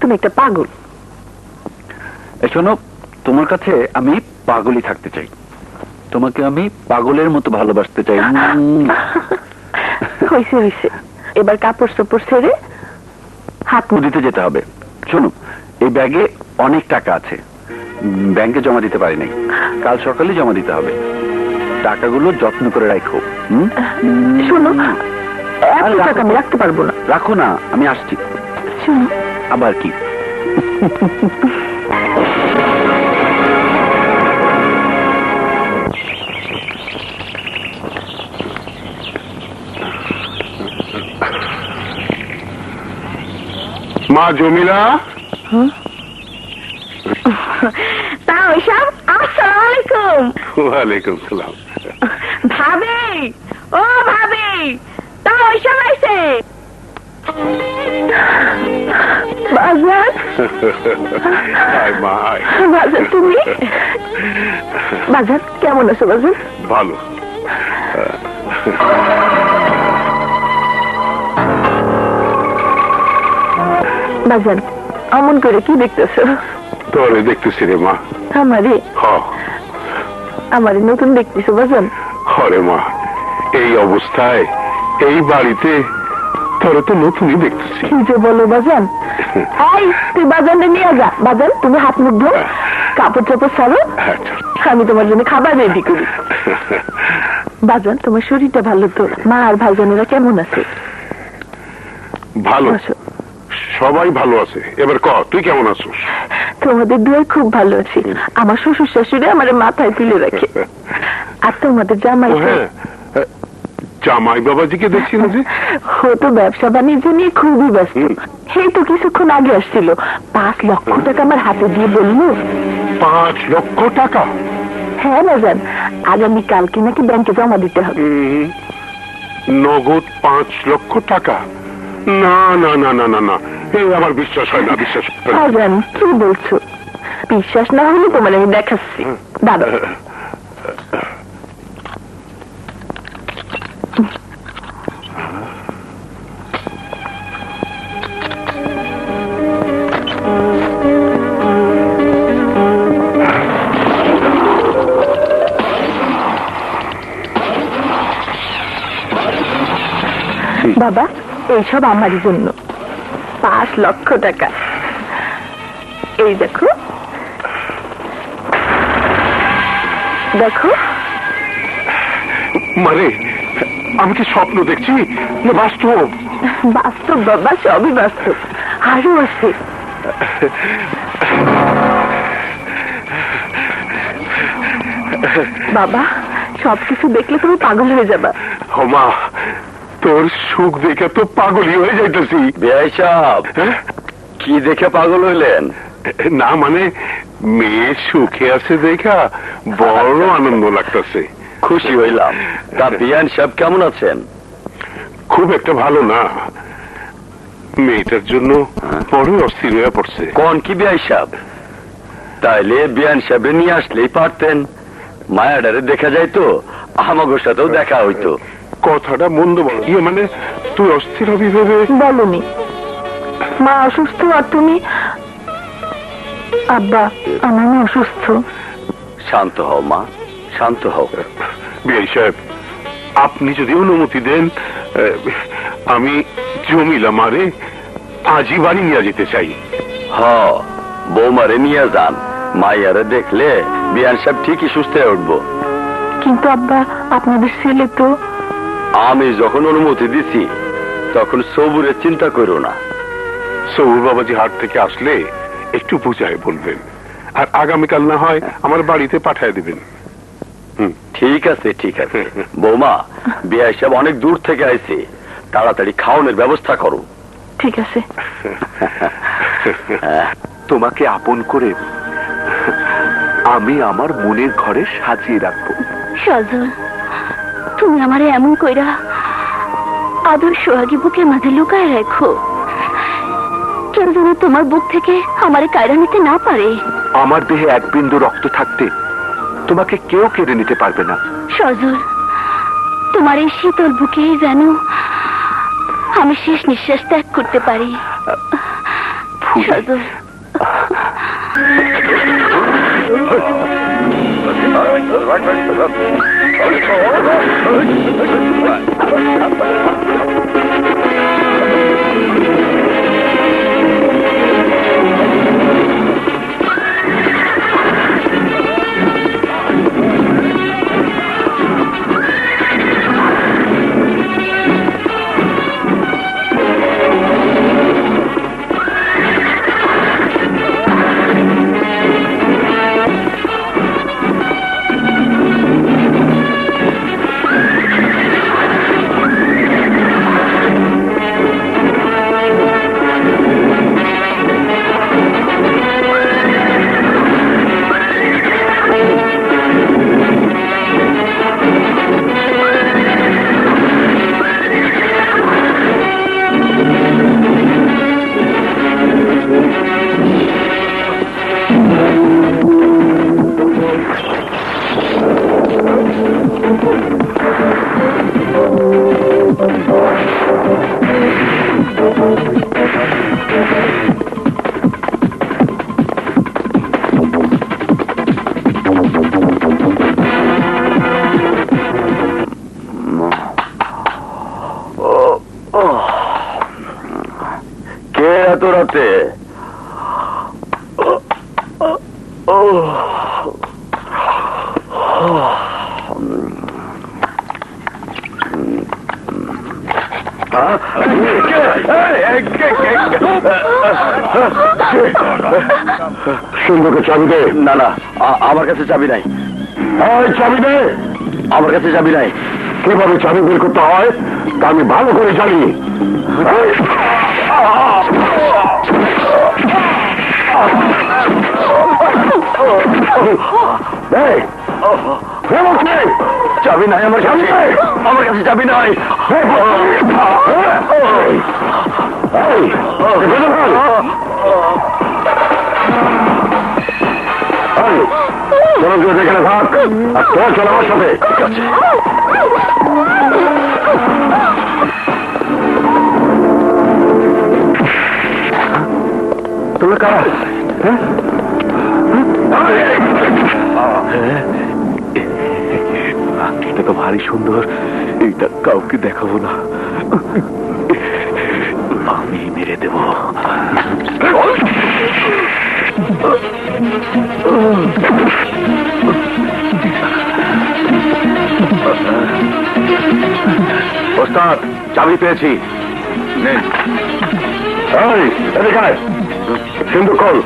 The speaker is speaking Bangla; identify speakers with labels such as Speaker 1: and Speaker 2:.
Speaker 1: তুমি একটা পাগল।
Speaker 2: শোনো তোমার কাছে আমি পাগলই থাকতে চাই। তোমাকে আমি পাগলের মতো ভালোবাসতে চাই। উম।
Speaker 1: হয়েছে হয়েছে এবার কাপড় চোপড় ছেড়ে হাত মুখ
Speaker 2: দিতে যেতে হবে। শোনো এই ব্যাগে অনেক টাকা আছে। ব্যাংকে জমা দিতে পারি নাই। কাল সকালে জমা দিতে হবে। টাকাগুলো যত্ন করে রাখো?
Speaker 1: শোনো টাকা আমি রাখতে পারব না।
Speaker 2: রাখো না আমি আসছি। আবার কি?
Speaker 3: মা জমিলা?
Speaker 1: তা ওইসব? আসসালামু আলাইকুম।
Speaker 3: ওয়ালাইকুম সালাম।
Speaker 1: ভাবি ও ভাবি তা ওইসব আইছে? বাজার
Speaker 3: আয় মা আয়
Speaker 1: বাজার তুমি? বাজার কেমন আছো বাজার
Speaker 3: ভালো।
Speaker 1: বাজার অমন করে কি দেখতেছো?
Speaker 3: তোরে দেখতেছি রে মা।
Speaker 1: আমারে? আমারে নতুন দেখতেছো বাজার
Speaker 3: হরে মা এই অবস্থায় এই বাড়িতে তোরে তো নতুনই দেখতেছি।
Speaker 1: কি যে বলো বাজান? এই তুই বাজারে নিয়ে যা। বাজান তুমি হাত মুখ ধো কাপড় চাপড় ছাড়ো
Speaker 3: আচ্ছা।
Speaker 1: আমি তোমার জন্য খাবার রেডি করি। বাজান তোমার শরীরটা ভালো তো? মা আর ভাইজানেরা কেমন আছে?
Speaker 3: ভালো। সবাই ভালো আছে। এবার ক তুই কেমন আছিস?
Speaker 1: তোমাদের দুয়ে খুব ভালো আছি। আমার শ্বশুর শাশুড়ি আমার মাথায় তুলে রাখে। আর তোমাদের জামাই
Speaker 3: হ্যাঁ। জামাই বাবাজিকে দেখছি না যে?
Speaker 1: ও তো ব্যবসা বাণিজ্য নিয়ে খুবই ব্যস্ত। সেই তো কিছুক্ষণ আগে আসছিল। পাঁচ লক্ষ টাকা আমার হাতে দিয়ে বলল।
Speaker 3: পাঁচ লক্ষ টাকা?
Speaker 1: হ্যাঁ আগামী কালকে নাকি ব্যাংকে জমা দিতে হবে।
Speaker 3: নগদ পাঁচ লক্ষ টাকা? না না না না না না। এই আমার বিশ্বাস হয় না বিশ্বাস হয়
Speaker 1: কি বলছো? বিশ্বাস না হলে তোমার আমি দেখাচ্ছি। দাদা বাবা এইসব আমারই জন্য। পাঁচ লক্ষ টাকা। এই দেখো। দেখো।
Speaker 3: মানে আমি কি স্বপ্ন দেখছি? না বাস্তব?
Speaker 1: বাস্তব বাবা সবই বাস্তব। আরও আছে। বাবা সবকিছু দেখলে তুমি পাগল হয়ে যাবা।
Speaker 3: হমা তোর সুখ দেখে তো পাগলই হয়ে যাইতেছি।
Speaker 2: বেআই সাহেব
Speaker 3: হ্যাঁ?
Speaker 2: কি দেখে পাগল হইলেন?
Speaker 3: না মানে মেয়ে সুখে আছে দেখা বড় আনন্দ লাগতেছে।
Speaker 2: খুশি হইলাম। তা বিয়ান সাহেব কেমন আছেন?
Speaker 3: খুব একটা ভালো না। মেয়েটার জন্য বড় অস্থির হয়ে পড়ছে।
Speaker 2: কোন কি বিয়াই সাহেব তাইলে বিয়ান সাহেব নিয়ে আসলেই পারতেন। মায়াডারে দেখা যাইতো আমাগোর সাথেও দেখা হইতো।
Speaker 3: কথাটা মন্দ বল। ইয়ে মানে তুই অস্থির হবি ভেবে?
Speaker 1: বলনি। মা অসুস্থ আর তুমি? আব্বা আমার মা অসুস্থ।
Speaker 2: শান্ত হও মা। শান্ত হও।
Speaker 3: বিআই সাহেব আপনি যদি অনুমতি দেন আমি জমিলা মারে আজই বাড়ি নিয়ে যেতে চাই।
Speaker 2: হ বৌমারে নিয়ে যান। মাইয়ারে দেখলে বিয়ান সাহেব ঠিকই সুস্থ হয়ে উঠবো।
Speaker 1: কিন্তু আব্বা আপনাদের ছেলে তো
Speaker 2: আমি যখন অনুমতি দিছি তখন সবুরের চিন্তা করো না।
Speaker 3: সৌর বাবাজি হাট থেকে আসলে একটু বুঝায় বলবেন। আর আগামীকাল না হয় আমার বাড়িতে পাঠায় দিবেন।
Speaker 2: ঠিক আছে ঠিক আছে। বৌমা বিয়া সাহেব অনেক দূর থেকে আইছে। তাড়াতাড়ি খাওয়ানোর ব্যবস্থা করো।
Speaker 1: ঠিক আছে।
Speaker 4: তোমাকে আপন করে আমি আমার মনের ঘরে সাজিয়ে রাখব।
Speaker 5: সজল তুমি আমারে এমন কইরা আদর সোহাগী বুকের মাঝে লুকায় রাখো কেউ যেন তোমার বুক থেকে আমারে কায়রা নিতে না পারে
Speaker 4: আমার দেহে এক বিন্দু রক্ত থাকতে তোমাকে কেউ কেড়ে নিতে পারবে না
Speaker 5: সজল তোমার এই শীতল বুকেই যেন আমি শেষ নিঃশ্বাস ত্যাগ করতে পারি
Speaker 4: খুঁজি
Speaker 5: সাধু
Speaker 4: কে 好了好了好了好了好 এত রাতে? সুন্দরকে চাবি দে। না না আমার কাছে চাবি নাই। চাবি দে। আমার কাছে চাবি নাই। কীভাবে চাবি বের করতে হয় তা আমি ভালো করে জানি। এই, চাবি নাই আমার কাছে? আমার কাছে চাবি নাই। এখানে থাক আর তোর চল আমার সাথে। ঠিক আছে। এটা তো ভারী সুন্দর। এইটা কাউকে দেখাবো না। আমি মেরে দেব। ওস্তাদ চাবি পেয়েছি। এই, Şimdi kol.